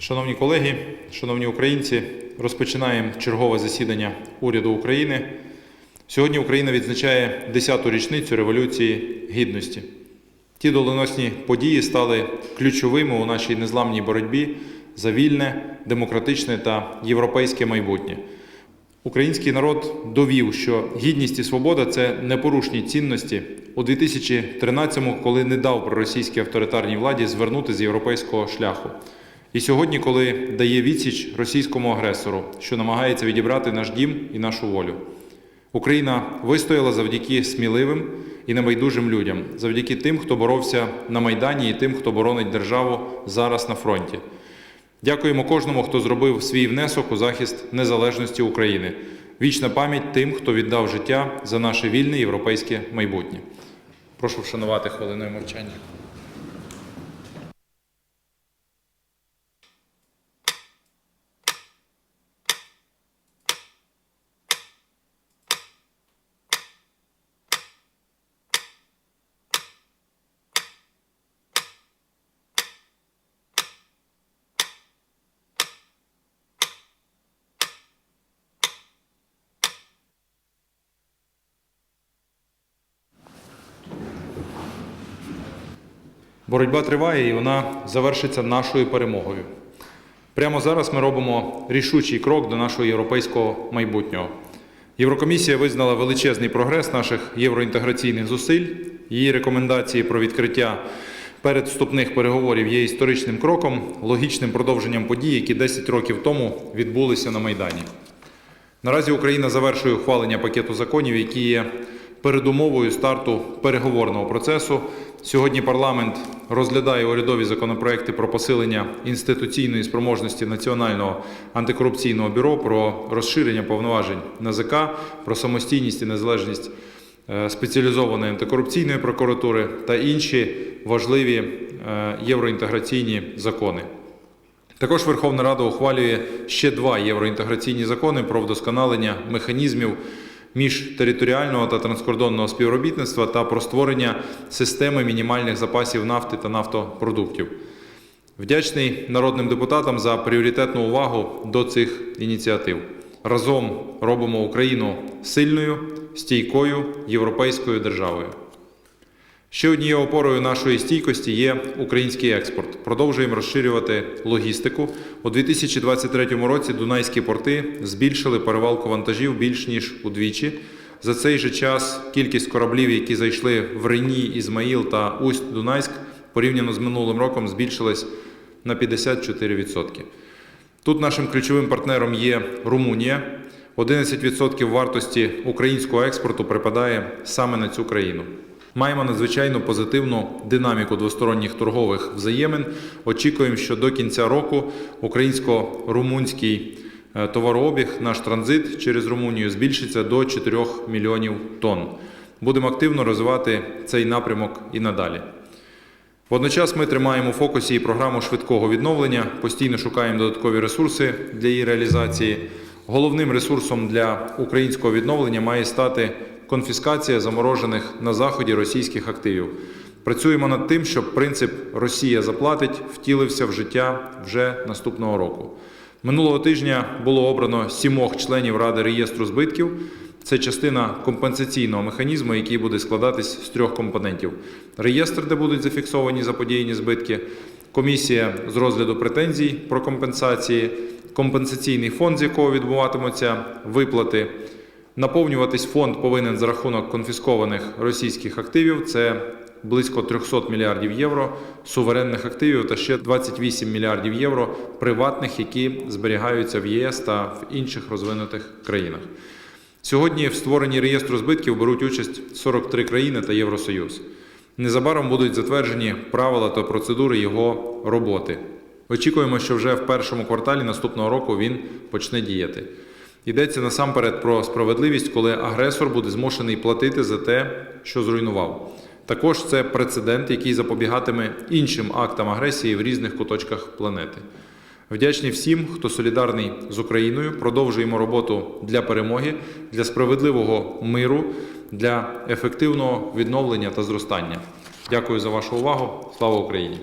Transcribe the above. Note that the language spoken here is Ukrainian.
Шановні колеги, шановні українці, розпочинаємо чергове засідання уряду України. Сьогодні Україна відзначає 10-ту річницю Революції Гідності. Ті доленосні події стали ключовими у нашій незламній боротьбі за вільне, демократичне та європейське майбутнє. Український народ довів, що гідність і свобода це непорушні цінності у 2013-му, коли не дав проросійській авторитарній владі звернути з європейського шляху. І сьогодні, коли дає відсіч російському агресору, що намагається відібрати наш дім і нашу волю. Україна вистояла завдяки сміливим і небайдужим людям, завдяки тим, хто боровся на Майдані, і тим, хто боронить державу зараз на фронті. Дякуємо кожному, хто зробив свій внесок у захист незалежності України. Вічна пам'ять тим, хто віддав життя за наше вільне європейське майбутнє. Прошу вшанувати хвилиною мовчання. Боротьба триває і вона завершиться нашою перемогою. Прямо зараз ми робимо рішучий крок до нашого європейського майбутнього. Єврокомісія визнала величезний прогрес наших євроінтеграційних зусиль. Її рекомендації про відкриття передвступних переговорів є історичним кроком, логічним продовженням подій, які 10 років тому відбулися на Майдані. Наразі Україна завершує ухвалення пакету законів, які є передумовою старту переговорного процесу. Сьогодні парламент розглядає урядові законопроекти про посилення інституційної спроможності Національного антикорупційного бюро, про розширення повноважень НАЗК, про самостійність і незалежність е, спеціалізованої антикорупційної прокуратури та інші важливі е, євроінтеграційні закони. Також Верховна Рада ухвалює ще два євроінтеграційні закони про вдосконалення механізмів міжтериторіального та транскордонного співробітництва та про створення системи мінімальних запасів нафти та нафтопродуктів. Вдячний народним депутатам за пріоритетну увагу до цих ініціатив. Разом робимо Україну сильною, стійкою європейською державою. Ще однією опорою нашої стійкості є український експорт. Продовжуємо розширювати логістику. У 2023 році Дунайські порти збільшили перевалку вантажів більш ніж удвічі. За цей же час кількість кораблів, які зайшли в Рені, Ізмаїл та Усть-Дунайськ, порівняно з минулим роком, збільшилась на 54%. Тут нашим ключовим партнером є Румунія. 11% вартості українського експорту припадає саме на цю країну. Маємо надзвичайно позитивну динаміку двосторонніх торгових взаємин. Очікуємо, що до кінця року українсько-румунський е, товарообіг, наш транзит через Румунію збільшиться до 4 мільйонів тонн. Будемо активно розвивати цей напрямок і надалі. Водночас ми тримаємо в фокусі і програму швидкого відновлення, постійно шукаємо додаткові ресурси для її реалізації. Головним ресурсом для українського відновлення має стати конфіскація заморожених на заході російських активів. Працюємо над тим, щоб принцип Росія заплатить втілився в життя вже наступного року. Минулого тижня було обрано сімох членів Ради реєстру збитків. Це частина компенсаційного механізму, який буде складатись з трьох компонентів: реєстр, де будуть зафіксовані заподіяні збитки, комісія з розгляду претензій про компенсації, компенсаційний фонд, з якого відбуватимуться виплати. Наповнюватись фонд повинен за рахунок конфіскованих російських активів. Це близько 300 мільярдів євро суверенних активів та ще 28 мільярдів євро приватних, які зберігаються в ЄС та в інших розвинутих країнах. Сьогодні в створенні реєстру збитків беруть участь 43 країни та Євросоюз. Незабаром будуть затверджені правила та процедури його роботи. Очікуємо, що вже в першому кварталі наступного року він почне діяти. Йдеться насамперед про справедливість, коли агресор буде змушений платити за те, що зруйнував. Також це прецедент, який запобігатиме іншим актам агресії в різних куточках планети. Вдячні всім, хто солідарний з Україною. Продовжуємо роботу для перемоги, для справедливого миру, для ефективного відновлення та зростання. Дякую за вашу увагу. Слава Україні!